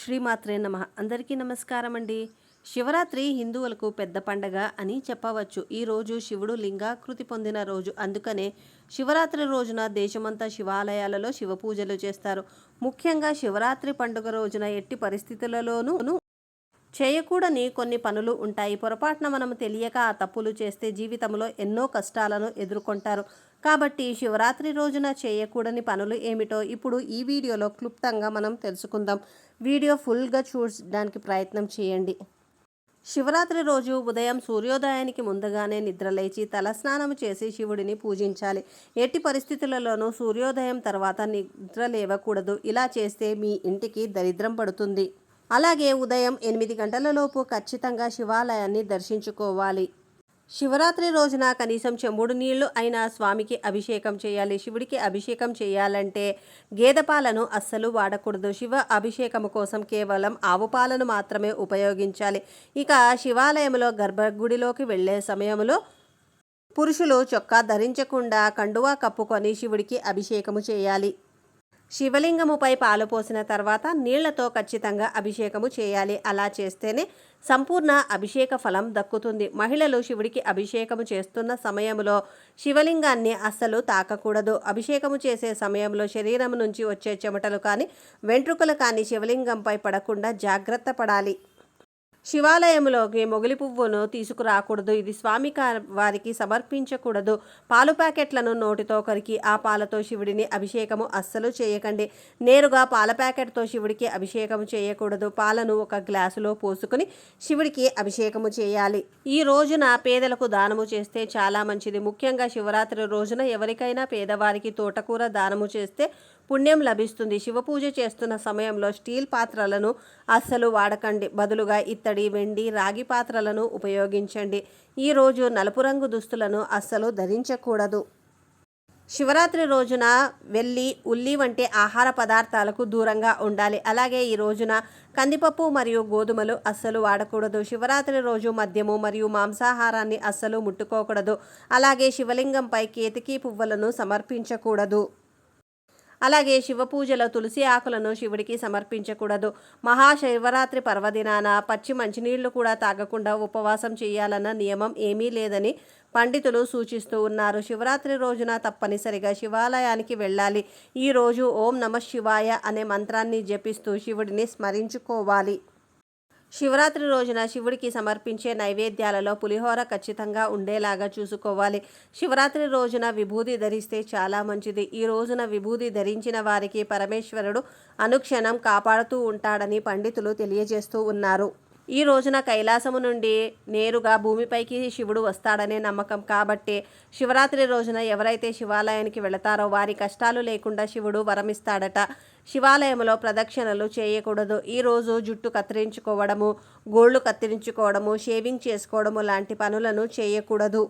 శ్రీమాత్రే నమ. అందరికీ నమస్కారం అండి శివరాత్రి హిందువులకు పెద్ద పండగ అని చెప్పవచ్చు. ఈ రోజు శివుడు లింగాకృతి పొందిన రోజు. అందుకనే శివరాత్రి రోజున దేశమంతా శివాలయాలలో శివ పూజలు చేస్తారు. ముఖ్యంగా శివరాత్రి పండుగ రోజున ఎట్టి పరిస్థితులలోనూ చేయకూడని కొన్ని పనులు ఉంటాయి. పొరపాటున మనం తెలియక ఆ తప్పులు చేస్తే జీవితంలో ఎన్నో కష్టాలను ఎదుర్కొంటారు. కాబట్టి శివరాత్రి రోజున చేయకూడని పనులు ఏమిటో ఇప్పుడు ఈ వీడియోలో క్లుప్తంగా మనం తెలుసుకుందాం. వీడియో ఫుల్గా చూడడానికి ప్రయత్నం చేయండి. శివరాత్రి రోజు ఉదయం సూర్యోదయానికి ముందుగానే నిద్రలేచి తలస్నానం చేసి శివుడిని పూజించాలి. ఎట్టి పరిస్థితులలోనూ సూర్యోదయం తర్వాత నిద్ర లేవకూడదు. ఇలా చేస్తే మీ ఇంటికి దరిద్రం పడుతుంది. అలాగే ఉదయం ఎనిమిది గంటలలోపు ఖచ్చితంగా శివాలయాన్ని దర్శించుకోవాలి. శివరాత్రి రోజున కనీసం చెంబుడు నీళ్ళు అయినా స్వామికి అభిషేకం చేయాలి శివుడికి అభిషేకం చేయాలంటే గేదె పాలను అస్సలు వాడకూడదు. శివ అభిషేకము కోసం కేవలం ఆవు పాలను మాత్రమే ఉపయోగించాలి. ఇక శివాలయంలో గర్భగుడిలోకి వెళ్ళే సమయంలో పురుషులు చొక్కా ధరించకుండా కండువా కప్పుకొని శివుడికి అభిషేకము చేయాలి. శివలింగముపై పాలు పోసిన తర్వాత నీళ్ళతో ఖచ్చితంగా అభిషేకము చేయాలి. అలా చేస్తేనే సంపూర్ణ అభిషేక ఫలం దక్కుతుంది. మహిళలు శివుడికి అభిషేకము చేస్తున్న సమయంలో శివలింగాన్ని అస్సలు తాకకూడదు. అభిషేకము చేసే సమయంలో శరీరం నుంచి వచ్చే చెమటలు కానీ వెంట్రుకలు కానీ శివలింగంపై పడకుండా జాగ్రత్త పడాలి. శివాలయంలోకి మొగిలి పువ్వును తీసుకురాకూడదు. ఇది స్వామి వారికి సమర్పించకూడదు. పాలు ప్యాకెట్లను నోటితో కరికి ఆ పాలతో శివుడిని అభిషేకము అస్సలు చేయకండి. నేరుగా పాల ప్యాకెట్తో శివుడికి అభిషేకము చేయకూడదు. పాలను ఒక గ్లాసులో పోసుకుని శివుడికి అభిషేకము చేయాలి. ఈ రోజున పేదలకు దానము చేస్తే చాలా మంచిది. ముఖ్యంగా శివరాత్రి రోజున ఎవరికైనా పేదవారికి తోటకూర దానము చేస్తే పుణ్యం లభిస్తుంది. శివ పూజ చేస్తున్న సమయంలో స్టీల్ పాత్రలను అస్సలు వాడకండి. బదులుగా ఇత్తడి వెండి రాగి పాత్రలను ఉపయోగించండి. ఈరోజు నలుపు రంగు దుస్తులను అస్సలు ధరించకూడదు. శివరాత్రి రోజున వెల్లి ఉల్లి వంటి ఆహార పదార్థాలకు దూరంగా ఉండాలి. అలాగే ఈ రోజున కందిపప్పు మరియు గోధుమలు అస్సలు వాడకూడదు. శివరాత్రి రోజు మద్యము మరియు మాంసాహారాన్ని అస్సలు ముట్టుకోకూడదు. అలాగే శివలింగంపై కేతికీ పువ్వులను సమర్పించకూడదు. అలాగే శివ పూజలో తులసి ఆకులను శివుడికి సమర్పించకూడదు. మహాశివరాత్రి పర్వదినాన పచ్చి మంచినీళ్ళు కూడా తాగకుండా ఉపవాసం చేయాలన్న నియమం ఏమీ లేదని పండితులు సూచిస్తూ ఉన్నారు. శివరాత్రి రోజున తప్పనిసరిగా శివాలయానికి వెళ్ళాలి. ఈ రోజు ఓం నమ శివాయ అనే మంత్రాన్ని జపిస్తూ శివుడిని స్మరించుకోవాలి. శివరాత్రి రోజున శివుడికి సమర్పించే నైవేద్యాలలో పులిహోర ఖచ్చితంగా ఉండేలాగా చూసుకోవాలి. శివరాత్రి రోజున విభూది ధరిస్తే చాలా మంచిది. ఈ రోజున విభూది ధరించిన వారికి పరమేశ్వరుడు అనుక్షణం కాపాడుతూ ఉంటాడని పండితులు తెలియజేస్తూ ఉన్నారు. ఈ రోజున కైలాసము నుండి నేరుగా భూమిపైకి శివుడు వస్తాడనే నమ్మకం కాబట్టి శివరాత్రి రోజున ఎవరైతే శివాలయానికి వెళతారో వారి కష్టాలు లేకుండా శివుడు వరమిస్తాడట. శివాలయంలో ప్రదక్షిణలు చేయకూడదు. ఈరోజు జుట్టు కత్తిరించుకోవడము గోళ్ళు కత్తిరించుకోవడము షేవింగ్ చేసుకోవడము లాంటి పనులను చేయకూడదు.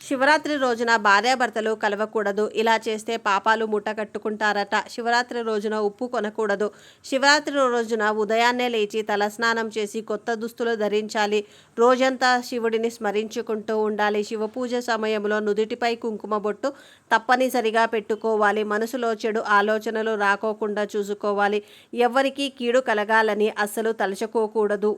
శివరాత్రి రోజున భార్యాభర్తలు కలవకూడదు. ఇలా చేస్తే పాపాలు మూట కట్టుకుంటారట శివరాత్రి రోజున ఉప్పు కొనకూడదు. శివరాత్రి రోజున ఉదయాన్నే లేచి తలస్నానం చేసి కొత్త దుస్తులు ధరించాలి. రోజంతా శివుడిని స్మరించుకుంటూ ఉండాలి. శివ పూజ సమయంలో నుదుటిపై కుంకుమ బొట్టు తప్పనిసరిగా పెట్టుకోవాలి. మనసులో చెడు ఆలోచనలు రాకోకుండా చూసుకోవాలి. ఎవరికీ కీడు కలగాలని అస్సలు తలచుకోకూడదు.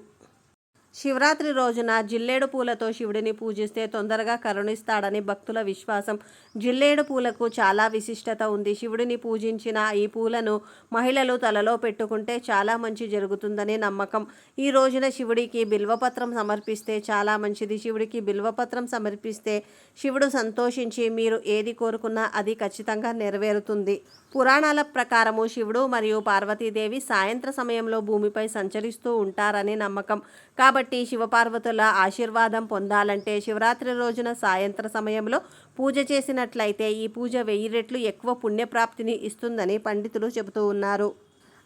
శివరాత్రి రోజున జిల్లేడు పూలతో శివుడిని పూజిస్తే తొందరగా కరుణిస్తాడని భక్తుల విశ్వాసం. జిల్లేడు పూలకు చాలా విశిష్టత ఉంది. శివుడిని పూజించిన ఈ పూలను మహిళలు తలలో పెట్టుకుంటే చాలా మంచి జరుగుతుందని నమ్మకం. ఈ రోజున శివుడికి బిల్వపత్రం సమర్పిస్తే చాలా మంచిది. శివుడికి బిల్వపత్రం సమర్పిస్తే శివుడు సంతోషించి మీరు ఏది కోరుకున్నా అది ఖచ్చితంగా నెరవేరుతుంది. పురాణాల ప్రకారము శివుడు మరియు పార్వతీదేవి సాయంత్ర సమయంలో భూమిపై సంచరిస్తూ ఉంటారని నమ్మకం. కాబట్టి శివపార్వతుల ఆశీర్వాదం పొందాలంటే శివరాత్రి రోజున సాయంత్ర సమయంలో పూజ చేసినట్లయితే ఈ పూజ వెయ్యి రెట్లు ఎక్కువ పుణ్యప్రాప్తిని ఇస్తుందని పండితులు చెబుతూ ఉన్నారు.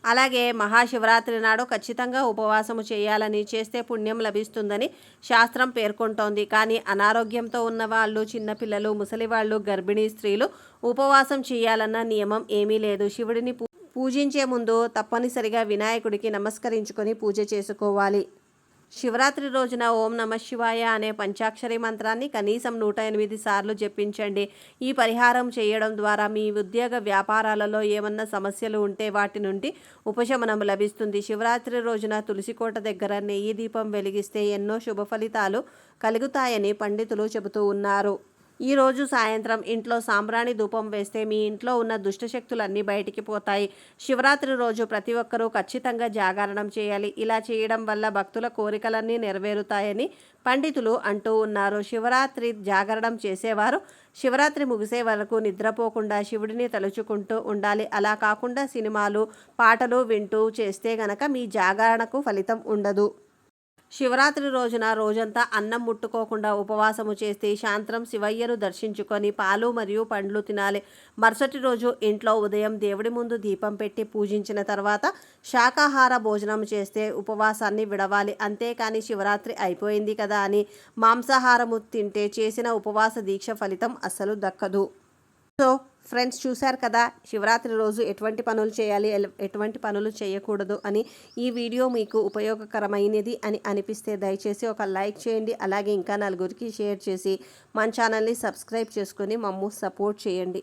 అలాగే మహాశివరాత్రి నాడు ఖచ్చితంగా ఉపవాసము చేయాలని చేస్తే పుణ్యం లభిస్తుందని శాస్త్రం పేర్కొంటోంది. కానీ అనారోగ్యంతో ఉన్న వాళ్ళు చిన్నపిల్లలు ముసలివాళ్ళు గర్భిణీ స్త్రీలు ఉపవాసం చేయాలన్న నియమం ఏమీ లేదు. శివుడిని పూజించే ముందు తప్పనిసరిగా వినాయకుడికి నమస్కరించుకొని పూజ చేసుకోవాలి. శివరాత్రి రోజున ఓం నమ శివాయ అనే పంచాక్షరి మంత్రాన్ని కనీసం నూట ఎనిమిది సార్లు జపించండి. ఈ పరిహారం చేయడం ద్వారా మీ ఉద్యోగ వ్యాపారాలలో ఏమన్నా సమస్యలు ఉంటే వాటి నుండి ఉపశమనం లభిస్తుంది. శివరాత్రి రోజున తులసికోట దగ్గర నెయ్యి దీపం వెలిగిస్తే ఎన్నో శుభ ఫలితాలు కలుగుతాయని పండితులు చెబుతూ ఉన్నారు. ఈరోజు సాయంత్రం ఇంట్లో సాంబ్రాణి ధూపం వేస్తే మీ ఇంట్లో ఉన్న దుష్టశక్తులన్నీ బయటికి పోతాయి. శివరాత్రి రోజు ప్రతి ఒక్కరూ ఖచ్చితంగా జాగరణం చేయాలి. ఇలా చేయడం వల్ల భక్తుల కోరికలన్నీ నెరవేరుతాయని పండితులు అంటూ ఉన్నారు. శివరాత్రి జాగరణం చేసేవారు శివరాత్రి ముగిసే వరకు నిద్రపోకుండా శివుడిని తలుచుకుంటూ ఉండాలి. అలా కాకుండా సినిమాలు పాటలు వింటూ చేస్తే గనక మీ జాగరణకు ఫలితం ఉండదు. శివరాత్రి రోజున రోజంతా అన్నం ముట్టుకోకుండా ఉపవాసము చేస్తే శాంత్రం శివయ్యను దర్శించుకొని పాలు మరియు పండ్లు తినాలి. మరుసటి రోజు ఇంట్లో ఉదయం దేవుడి ముందు దీపం పెట్టి పూజించిన తర్వాత శాకాహార భోజనం చేస్తే ఉపవాసాన్ని విడవాలి. అంతేకాని శివరాత్రి అయిపోయింది కదా అని మాంసాహారము తింటే చేసిన ఉపవాస దీక్ష ఫలితం అస్సలు దక్కదు. సో ఫ్రెండ్స్ చూశారు కదా శివరాత్రి రోజు ఎటువంటి పనులు చేయాలి ఎల్- ఎటువంటి పనులు చేయకూడదు అని ఈ వీడియో మీకు ఉపయోగకరమైనది అని అనిపిస్తే దయచేసి ఒక లైక్ చేయండి అలాగే ఇంకా నలుగురికి షేర్ చేసి మన ఛానల్ని సబ్స్క్రైబ్ చేసుకొని మమ్ము సపోర్ట్ చేయండి.